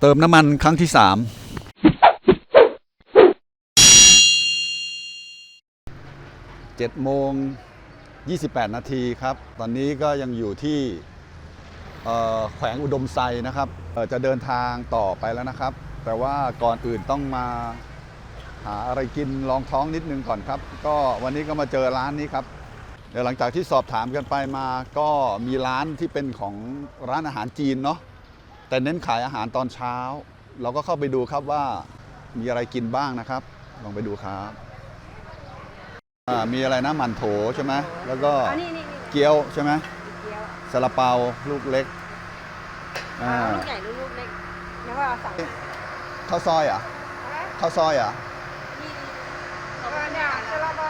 เติมน้ำมันครั้งที่สามเจ็ดโมง28นาทีครับ ตอนนี้ก็ยังอยู่ที่แขวงอุดมไซนะครับจะเดินทางต่อไปแล้วนะครับ แต่ว่าก่อนอื่นต้องมาหาอะไรกินรองท้องนิดนึงก่อนครับ ก็วันนี้ก็มาเจอร้านนี้ครับเดี๋ยวหลังจากที่สอบถามกันไปมาก็มีร้านที่เป็นของร้านอาหารจีนเนาะ แต่เน้นขายอาหารตอนเช้า เราก็เข้าไปดูครับว่ามีอะไรกินบ้างนะครับ ลองไปดูครับอ่ามีอะไรนะหมันโถใช่ไหมแล้วก็อ๋อนี่นี่นี่เกี๊ยวใช่ไหมเกี๊ยวซาลาเปาลูกเล็กอ่าเอาลูกใหญ่หรือลูกเล็กแล้วก็เอาสั่งข้าวซอยเหรอะข้าวซอยเหรอะนี่เออเนี่ยซาลาเปา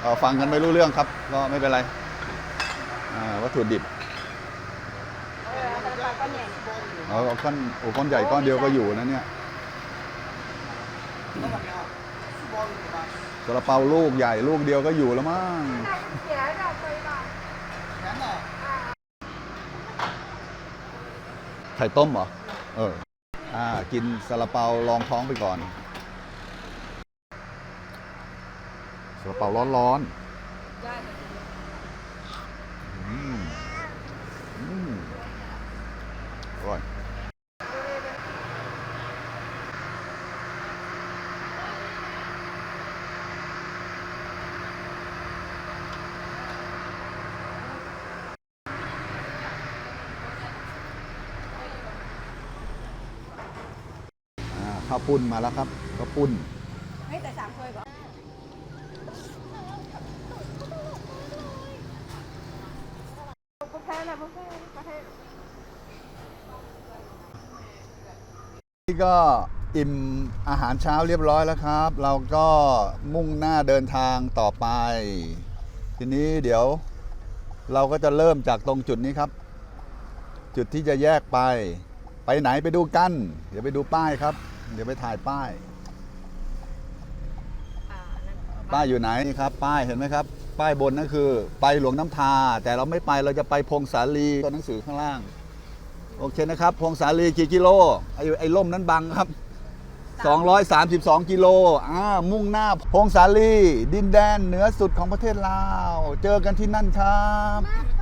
เอ่อฟังกันไม่รู้เรื่องครับ ก็ไม่เป็นไรอ่าวัตถุดิบ เออซาลาเปาก้อนใหญ่ เอาเอาก้อนโอ้ก้อนใหญ่ก้อนเดียวก็อยู่นะเนี่ยซาลาเปาลูกใหญ่ลูกเดียวก็อยู่แล้วมั้งเสียดอกไปก่อนไข่ต้มเหรอ เออ อ่า กินซาลาเปาลองท้องไปก่อนซาลาเปาร้อนได้ๆอืมอืมอร่อย อ่า ข้าวปุ้นมาแล้วครับข้าวปุ้นเฮ้ยแต่สามถ้วยก่อนบุฟเฟ่ต์นะบุฟเฟ่ต์บุฟเฟ่ต์นี่ก็อิ่มอาหารเช้าเรียบร้อยแล้วครับ เราก็มุ่งหน้าเดินทางต่อไป ทีนี้เดี๋ยวเราก็จะเริ่มจากตรงจุดนี้ครับ จุดที่จะแยกไป ไปไหนไปดูกัน เดี๋ยวไปดูป้ายครับ เดี๋ยวไปถ่ายป้าย อ่านั่นป้ายอยู่ไหนนี่ครับ ป้ายเห็นไหมครับ ป้ายบนนั่นคือ ไปหลวงน้ำทา แต่เราไม่ไปเราจะไปพงสาลีตัวหนังสือข้างล่าง โอเคนะครับ พงสาลีกี่กิโลไอ้ไอ้ล่มนั้นบังครับ 232 กิโลอ่ามุ่งหน้าพงสาลี ดินแดนเหนือสุดของประเทศลาว เจอกันที่นั่นครับเรา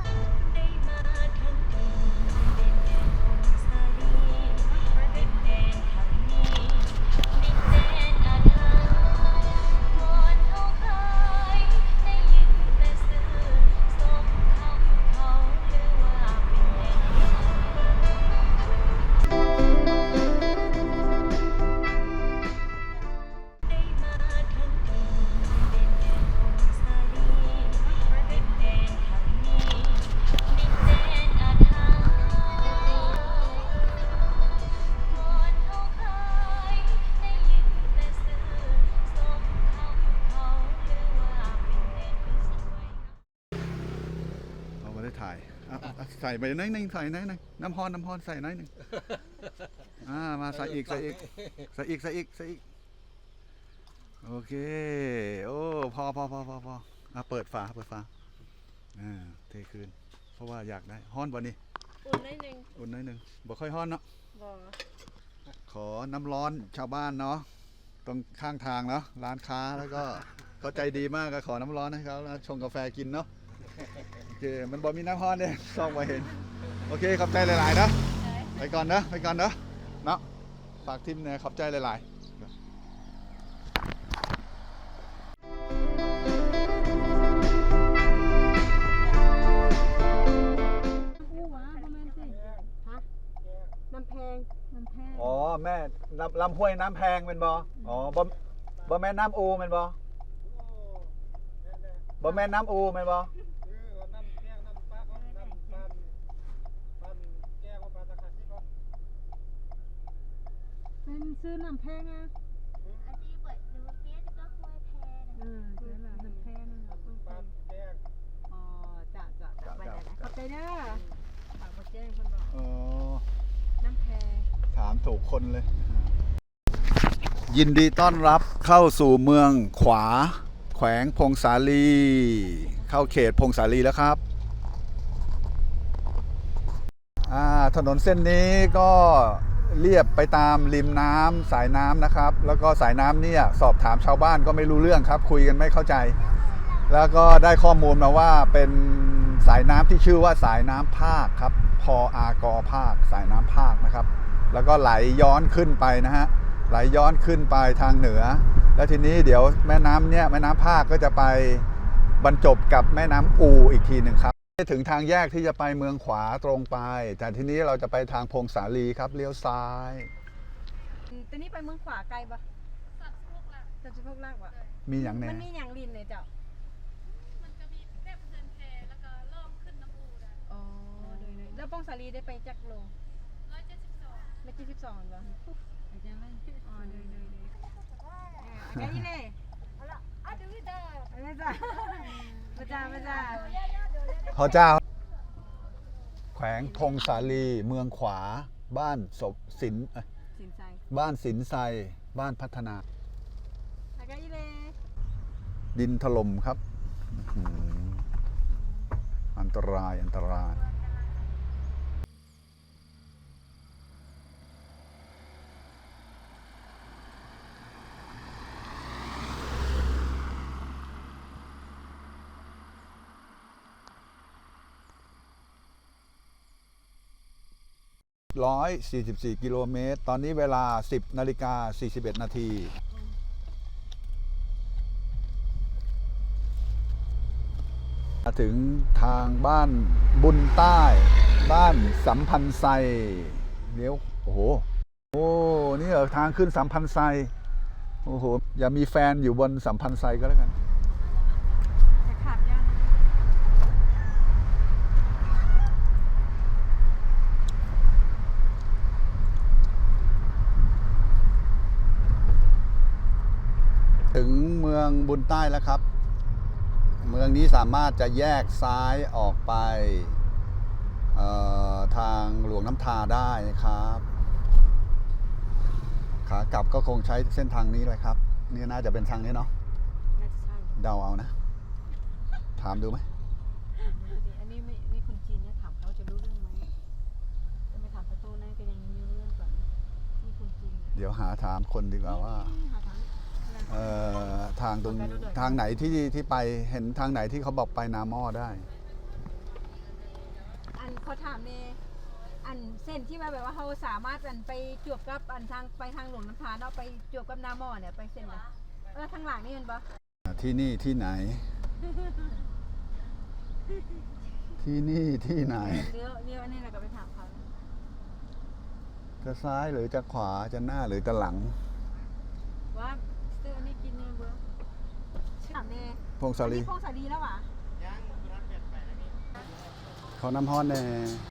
ใส่ไปน้อยหนึงใส่น้อยหนึงน้ำฮอนน้ำฮอนใส่น้อยหนึงอ่ามาใส่อีกใส่อีกใส่อีกใส่อีกใส่อีกโอเค โอ้พอพอพอพอพออะเปิดฝาเปิดฝาอ่าเทคืน เพราะว่าอยากได้ฮ้อนบ่นี่อุ่นนิดนึงอุ่นน้อยหนึงบ่ค่อยฮ้อนเนาะบ่ขอน้ำร้อนชาวบ้านเนาะตรงข้างทางเนาะร้านค้าแล้วก็เขาใจดีมากก็ขอน้ำร้อนให้เขาแล้วชงกาแฟกินเนาะ โอเค มันบอกมีน้ำร้อนเนี่ยส่องมาเห็น โอเค ขอบใจหลายๆนะ ไปก่อนนะ ไปก่อนนะ เนาะฝากทิมเนี่ยขอบใจหลายๆอู้หวาประมาณสิฮะน้ำแพงน้ำแพงอ๋อแม่ลำลำห้วยน้ำแพงเป็นบออ๋อบ่บ่แม่น้ำอูเป็นบอบ่แม่น้ำอูเป็นบอ เป็นซื้อน้ำแพงอะอาชีพเปิดดูเนี้ยก็ห้วยแพเออซื้อน้ำแพงอะอ๋อจ้ะจ้ะจ้ะไปได้ขอบใจเด้อฝากมาแจ้งคนบอกอ๋อ น้ำแพง ถามถูกคนเลย ยินดีต้อนรับเข้าสู่เมืองขวา แขวงพงสาลี เข้าเขตพงสาลีแล้วครับอ่าถนนเส้นนี้ก็ เรียบไปตามริมน้ำสายน้ำนะครับ แล้วก็สายน้ำเนี่ยสอบถามชาวบ้านก็ไม่รู้เรื่องครับ คุยกันไม่เข้าใจ แล้วก็ได้ข้อมูลมาว่าเป็นสายน้ำที่ชื่อว่าสายน้ำภาคครับพออากอภาค สายน้ำภาคนะครับ แล้วก็ไหลย้อนขึ้นไปนะฮะไหลย้อนขึ้นไปทางเหนือ แล้วทีนี้เดี๋ยวแม่น้ำเนี่ยแม่น้ำภาคก็จะไปบรรจบกับแม่น้ำอูอีกทีหนึ่งครับ ถึงทางแยกที่จะไปเมืองขวาตรงไป แต่ทีนี้เราจะไปทางพงสาลีครับเลี้ยวซ้ายตอนนี้ไปเมืองขวาไกลปะสัตว์พวกละจะจะพวกลากวะมีอย่างแน่มันมีอย่างลินเลยเจ้ามันจะมีเต็มเทินแพแล้วก็เริ่มขึ้นน้ำอูนะอ๋อเลยเลยแล้วปองสาลีได้ไปจักโลร้อยเจ็ดสิบสองแล้วที่สิบสองเหรออาจารย์ไม่อ๋อเลยเลยเลยอาจารย์นี่เลยเอาละอะดูวิดาไม่จ้าไม่จ้าไม่จ้าพระเจ้า แขวงพงสาลีเมืองขวา บ้านศพสินเอ้ยสินใจบ้านสินไซบ้านพัฒนาอาจารย์นี่เลยดินถล่มครับอื้อหืออันตรายอันตราย 144 กิโลเมตร ตอนนี้เวลา 10นาฬิกา41 นาที มาถึงทางบ้านบุญใต้ บ้านสัมพันธ์ไซเลี้ยว โอ้โห โอ้ นี่เหรอทางขึ้นสัมพันธ์ไซ โอ้โห อย่ามีแฟนอยู่บนสัมพันธ์ไซก็แล้วกัน จะขาดยัง ถึงเมื องบุญใต้แล้วครับ เมืองนี้สามารถจะแยกซ้ายออกไปเอ่อทางหลวงน้ำทาได้นะครับ ขากลับก็คงใช้เส้นทางนี้เลยครับ นี่น่าจะเป็นทางนี้เนาะน่าจะใช่เดาเอานะ ถามดูไหมอันนี้ไม่นี่คนจีนเนี่ยถามเขาจะรู้เรื่องไหมจะไม่ถามพระโตนะก็ยังมีเรื่องก่อนนี่คนจีน เดี๋ยวหาถามคนดีกว่าว่าหาทางเอ่อทางตรงทางไหนที่ที่ไปเห็นทางไหนที่เขาบอกไปนาหม้อได้ อันเขาถามเนี่ยอันเส้นที่ว่าแบบว่าเขาสามารถอันไปจวบกับอันทางไปทางหลวงน้ำพานเอาไปจวบกับนาหม้อเนี่ยไปเส้นไหนเออทางหลังนี่เห็นปะที่นี่ที่ไหน ที่นี่ที่ไหนเลี้ยวเลี้ยวอันนี้เราก็ไปถามเขาจะซ้ายหรือจะขวาจะหน้าหรือจะหลังว่าซื้ออันนี้กินเนี่ยเบอร์ถาม เนี่ยพงศาลีอันนี้พงศาลีแล้วหวะขอน้ำฮอนแน่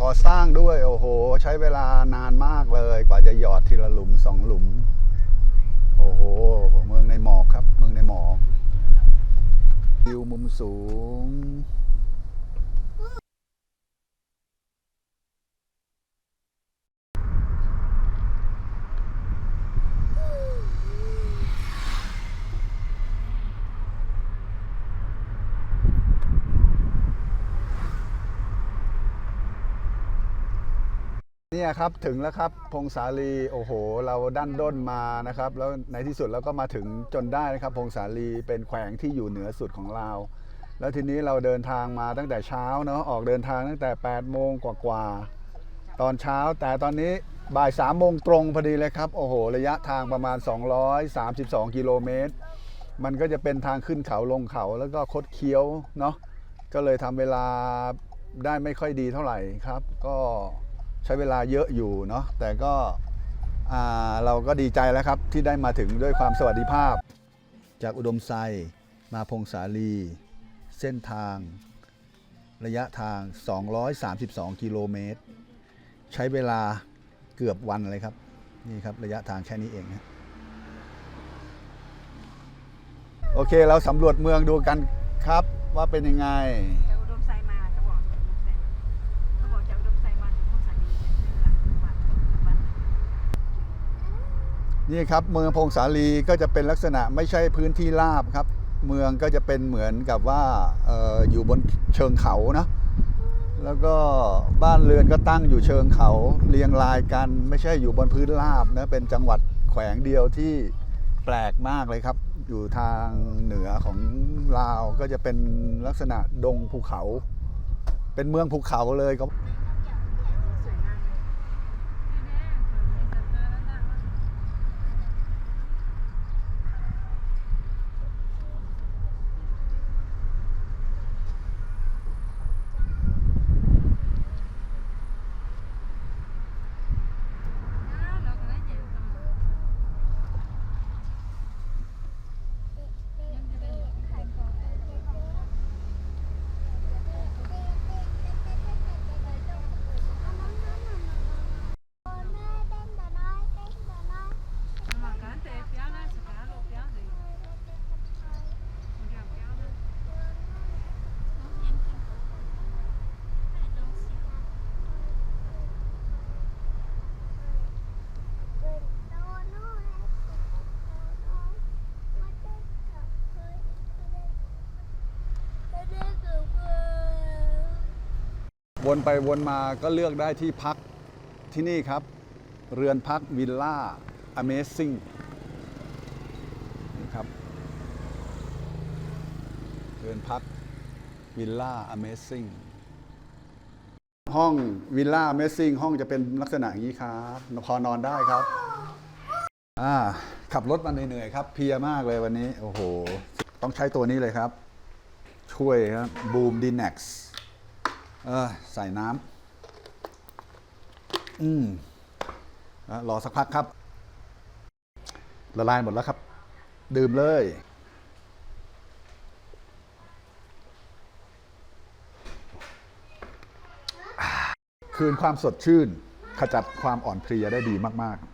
ก่อสร้างด้วย โอ้โห ใช้เวลานานมากเลย กว่าจะหยอดทีละหลุมสองหลุม โอ้โห เมืองในหมอกครับ เมืองในหมอกวิวมุมสูง เนี่ยครับถึงแล้วครับพงศาลีโอ้โห เราดันด้นมานะครับ แล้วในที่สุดเราก็มาถึงจนได้นะครับ พงศาลีเป็นแขวงที่อยู่เหนือสุดของเราว แล้วทีนี้เราเดินทางมาตั้งแต่เช้าเนาะออกเดินทางตั้งแต่8โมงกว่าๆตอนเช้า แต่ตอนนี้บ่าย3โมงตรงพอดีเลยครับโอ้โห ระยะทางประมาณ 232 กิโลเมตร มันก็จะเป็นทางขึ้นเขาลงเขาแล้วก็คดเคี้ยวเนาะก็เลยทำเวลาได้ไม่ค่อยดีเท่าไหร่ครับ ก็ ใช้เวลาเยอะอยู่เนาะแต่ก็เราก็ดีใจแล้วครับที่ได้มาถึงด้วยความสวัสดิภาพ จากอุดมไซมาพงสาลี เส้นทาง ระยะทาง 232 กิโลเมตร ใช้เวลาเกือบวันเลยครับ นี่ครับระยะทางแค่นี้เองฮะโอเคเราสำรวจเมืองดูกันครับว่าเป็นยังไง นี่ครับเมืองพงสาลีก็จะเป็นลักษณะไม่ใช่พื้นที่ราบครับ เมืองก็จะเป็นเหมือนกับว่าอออยู่บนเชิงเขานะแล้วก็บ้านเรือนก็ตั้งอยู่เชิงเขาเรียงรายกัน ไม่ใช่อยู่บนพื้นราบนะเป็นจังหวัดแขวงเดียวที่แปลกมากเลยครับ อยู่ทางเหนือของลาวก็จะเป็นลักษณะดงภูเขา เป็นเมืองภูเขาเลยครับ วนไปวนมาก็เลือกได้ที่พักที่นี่ครับ เรือนพักวิลล่า Amazing นี่ครับ เรือนพักวิลล่า Amazing ห้องวิลล่า Amazing ห้องจะเป็นลักษณะอย่างนี้ครับพอนอนได้ครับอ่าขับรถมาเหนื่อยๆครับ เพียมากเลยวันนี้ โอ้โห ต้องใช้ตัวนี้เลยครับ ช่วยครับบูมดีเน็กซ์ เออใส่น้ำอืมรอสักพักครับ ละลายหมดแล้วครับ ดื่มเลย คืนความสดชื่น ขจัดความอ่อนเพลียได้ดีมาก ๆ